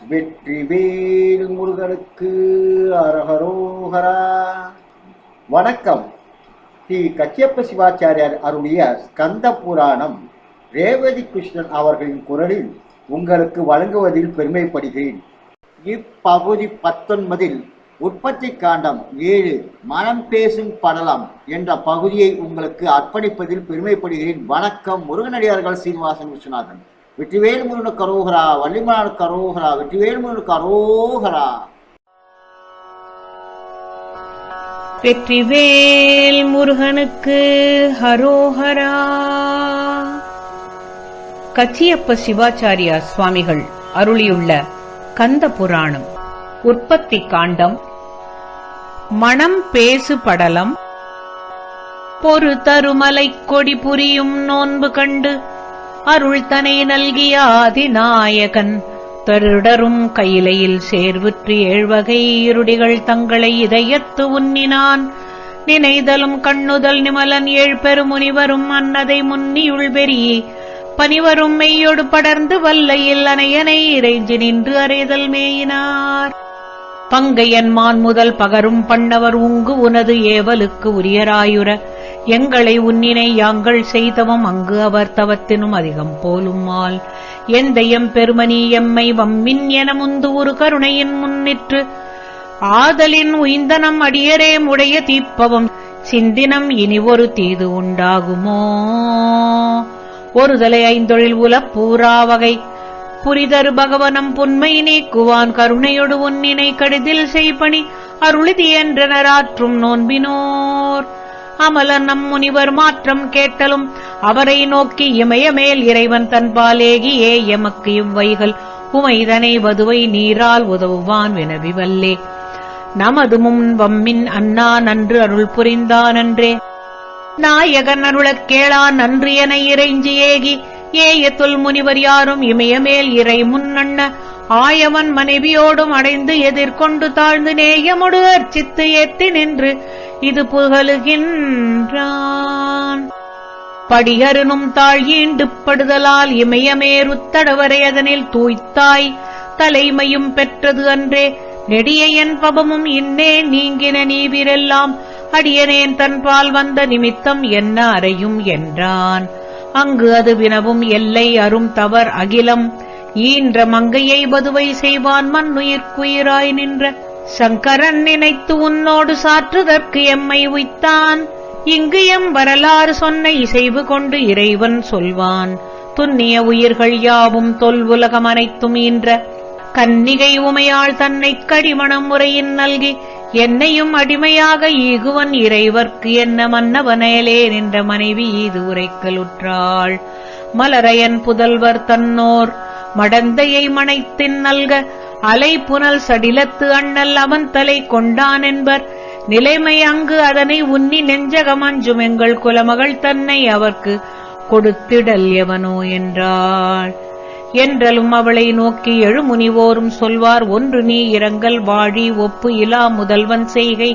வெற்றிவேல் முருகனுக்கு அரஹரோஹரா. வணக்கம். ஸ்ரீ கச்சியப்ப சிவாச்சாரியார் அருளிய ஸ்கந்த புராணம் ரேவதி கிருஷ்ணன் அவர்களின் குரலில் உங்களுக்கு வழங்குவதில் பெருமைப்படுகிறேன். இப்பகுதி பத்தொன்பதில் உற்பத்தி காண்டம் ஏழு மனம் பேசும் படலம் என்ற பகுதியை உங்களுக்கு அர்ப்பணிப்பதில் பெருமைப்படுகிறேன். வணக்கம் முருகனடியார்கள் சீனிவாசன் விஸ்வநாதன். வெற்றிவேல் முருகனுக்கு அரோகரா வள்ளிமலானுக்கு அரோகரா வெற்றிவேல் முருகனுக்கு அரோகரா வெற்றிவேல் முருகனுக்கு ஹரோஹரா. கச்சியப்ப சிவாச்சாரியா சுவாமிகள் அருளியுள்ள கந்த புராணம் உற்பத்தி காண்டம் மணம் பேசு படலம் பொறு தருமலை கொடி புரியும் நோன்பு கண்டு அருள் தனை நல்கிய ஆதிநாயகன். தருடரும் கையிலையில் சேர்வுற்று ஏழ்வகை இருடிகள் தங்களை இதயத்து உன்னினான் நினைதலும் கண்ணுதல் நிமலன் ஏழ் பெருமுனிவரும் அன்னதை முன்னியுள் பெரிய பனிவரும் மெய்யொடு படர்ந்து வல்லையில் அனையனை இறைஞ்சி நின்று அறைதல் மேயினார். பங்கையன்மான் முதல் பகரும் பண்ணவர் உங்கு உனது ஏவலுக்கு உரியராயுர எங்களை உன்னினை யாங்கள் செய்தவம் அங்கு அவர் தவத்தினும் அதிகம் போலுமால். எம் பெருமனி எம்மை வம்மின் என முந்து ஒரு கருணையின் முன்னிற்று. ஆதலின் உய்ந்தனம் அடியரே உடைய தீப்பவம். சிந்தினம் இனி ஒரு தீது உண்டாகுமோ? ஒருதலை ஐந்தொழில் உலப்பூரா பூராவகை புரிதரு பகவனம் புன்மை நீக்குவான் கருணையொடு உன்னினை கடிதில் செய்பணி. அருளிதி என்றனராற்றும் நோன்பினோர். அமல நம் முனிவர் மாற்றம் கேட்டலும் அவரை நோக்கி இமயமேல் இறைவன் தன்பாலேகியே எமக்கு இவ்வைகள். உமைதனை வதுவை நீரால் உதவுவான் வினவி வல்லே நமது முன் வம்மின் அண்ணா நன்று அருள் புரிந்தானன்றே. நாயகன் அருளக் கேளா நன்று என இறைஞ்சி ஏகி. ஏய தொல் முனிவர் யாரும் இமயமேல் இறை முன்னண்ண ஆயவன் மனைவியோடும் அடைந்து எதிர்கொண்டு தாழ்ந்து நேயமுடு அர்ச்சித்து ஏத்தி நின்று இது புகழுகின்றான். படிகருனும் தாழ் ஈண்டு படுதலால் இமயமேருத்தடவரை அதனில் தூய்த்தாய். தலைமையும் பெற்றது அன்றே நெடியன் பபமும் இன்னே நீங்கின நீவிரெல்லாம். அடியனேன் தன்பால் வந்த நிமித்தம் என்ன அறையும் என்றான். அங்கு அது வினவும் எல்லை அரும் தவர் அகிலம். ஈன்ற மங்கையை பதுவை செய்வான் மண்ணுயிர்க்குயிராய் நின்ற. சங்கரன் நினைத்து உன்னோடு சாற்றுதற்கு எம்மை உய்த்தான். இங்கு எம் வரலாறு சொன்ன இசைவு கொண்டு இறைவன் சொல்வான். துன்னிய உயிர்கள் யாவும் தொல் உலகம் அனைத்தும் ஈன்ற. கன்னிகை உமையாள் தன்னைக் கடிமணம் முறையின் நல்கி என்னையும் அடிமையாக ஈகுவன் இறைவர்க்கு என்ன மன்னவனேலே நின்ற மனைவி ஈது உரைக்கலுற்றாள். மலரையன் புதல்வர் தன்னோர் மடந்தையை மனைத்தின் நல்க அலை புனல் சடிலத்து அண்ணல் அவன் தலை கொண்டான் என்பர். நிலைமை அங்கு அதனை உன்னி நெஞ்சகமஞ்சும் எங்கள் குலமகள் தன்னை அவர்க்கு கொடுத்திடல் எவனோ என்றாள். என்றலும் அவளை நோக்கி எழுமுனிவோரும் சொல்வார் ஒன்று நீ இரங்கல் வாழி ஒப்பு இலா முதல்வன் செய்கை.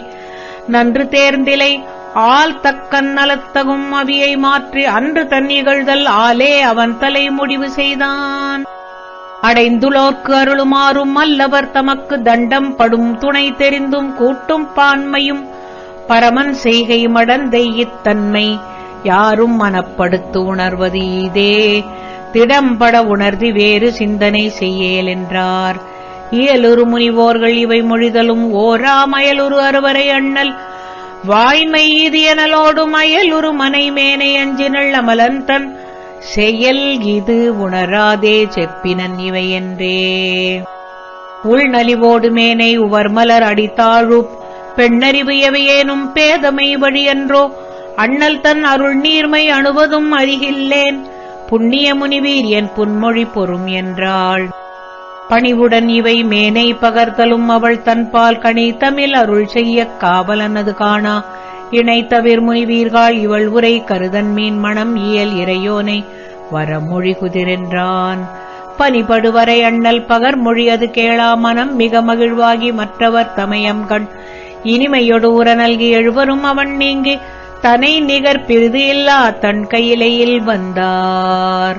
நன்று தேர்ந்திலை ஆள் தக்கன் நலத்தகும் அவியை மாற்றி அன்று தன்னிகழ்தல் ஆலே அவன் தலை முடிவு செய்தான். அடைந்துளோர்க்கு அருளுமாறும் அல்லவர் தமக்கு தண்டம் படும் துணை தெரிந்தும் கூட்டும் பான்மையும் பரமன் செய்கை மடந்தை இத்தன்மை யாரும் மனப்படுத்து உணர்வது இதே திடம்பட உணர்தி வேறு சிந்தனை செய்யேல் என்றார். இயலுறு முனிவோர்கள் இவை மொழிதலும் ஓராமயலுரு அறுவரை அண்ணல். வாய்மை இது எனலோடும் அயலுரு மனைமேனை அஞ்சினள் அமலன் தன் செயல் இது உணராதே செப்பினன் இவை என்றே உள்நலிவோடு மேனை உவர்மலர் அடித்தாழு பெண்ணறிவு எவையேனும் பேதமை வழியன்றோ அண்ணல் தன் அருள் நீர்மை அணுவதும் அறிகில்லேன் புண்ணிய முனிவீர் என் புன்மொழி பொறும் என்றாள். பணிவுடன் இவை மேனை பகர்த்தலும் அவள் தன்பால் கணி தமிழ் அருள் செய்யக் காவலனது காணா இணைத்தவிர் முனிவீர்கள் இவள் உரை கருதன் மீன் மணம் இயல் இறையோனை. வரமொழி குதிரென்றான். பனிபடுவரை அண்ணல் பகர் மொழியது கேளா மனம் மிக மகிழ்வாகி மற்றவர் தமயம் கண். இனிமையொடு உர நல்கி எழுவரும் அவன் நீங்கி தனை நிகர் பிரிது இல்லா தன் கையிலையில் வந்தார்.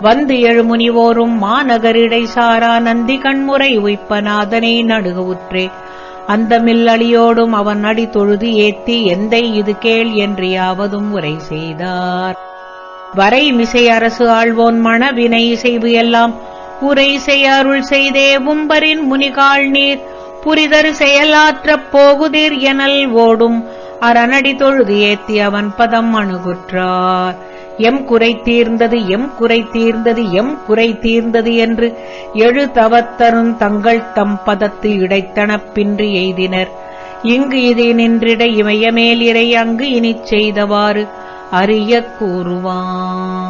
வந்து எழுமுனிவோரும் மாநகரிடை சாரா நந்தி கண்முறை உய்ப்பநாதனை நடுக உற்றே. அந்த மில்லடியோடும் அவன் அடி தொழுது ஏத்தி எந்தை இது கேள் என்று யாவதும் உரை செய்தார். வரை மிசை அரசு ஆழ்வோன் மணவினை செய்வு எல்லாம் உரை செய்யருள் செய்தே உம்பரின் முனிகாள் நீர் புரிதரு செயலாற்றப் போகுதிர் எனல் ஓடும் அரணடி தொழுது ஏத்தி அவன் பதம் அணுகுற்றார். எம் குறை தீர்ந்தது எம் குறை தீர்ந்தது எம் குறை தீர்ந்தது என்று எழு தவத்தரும் தங்கள் தம் பதத்து இடைத்தனப்பின்றி எய்தினர். இங்கு இது நின்றிட இமயமேல் இறை அங்கு இனிச் செய்தவாறு அறிய கூறுவான்.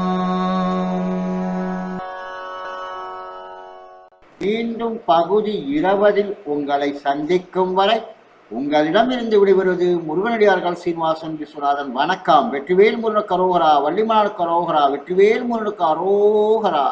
மீண்டும் பகுதி இருபதில் உங்களை சந்திக்கும் வரை உங்களிடமிருந்து விடைபெறுவது முருகனடியார்கள் சீனிவாசன் விஸ்வநாதன். வணக்கம். வெற்றிவேல் முருகனுக்கு அரோகரா வள்ளிமலானுக்கு கரோகரா. வெற்றிவேல் முருகனுக்கு அரோகரா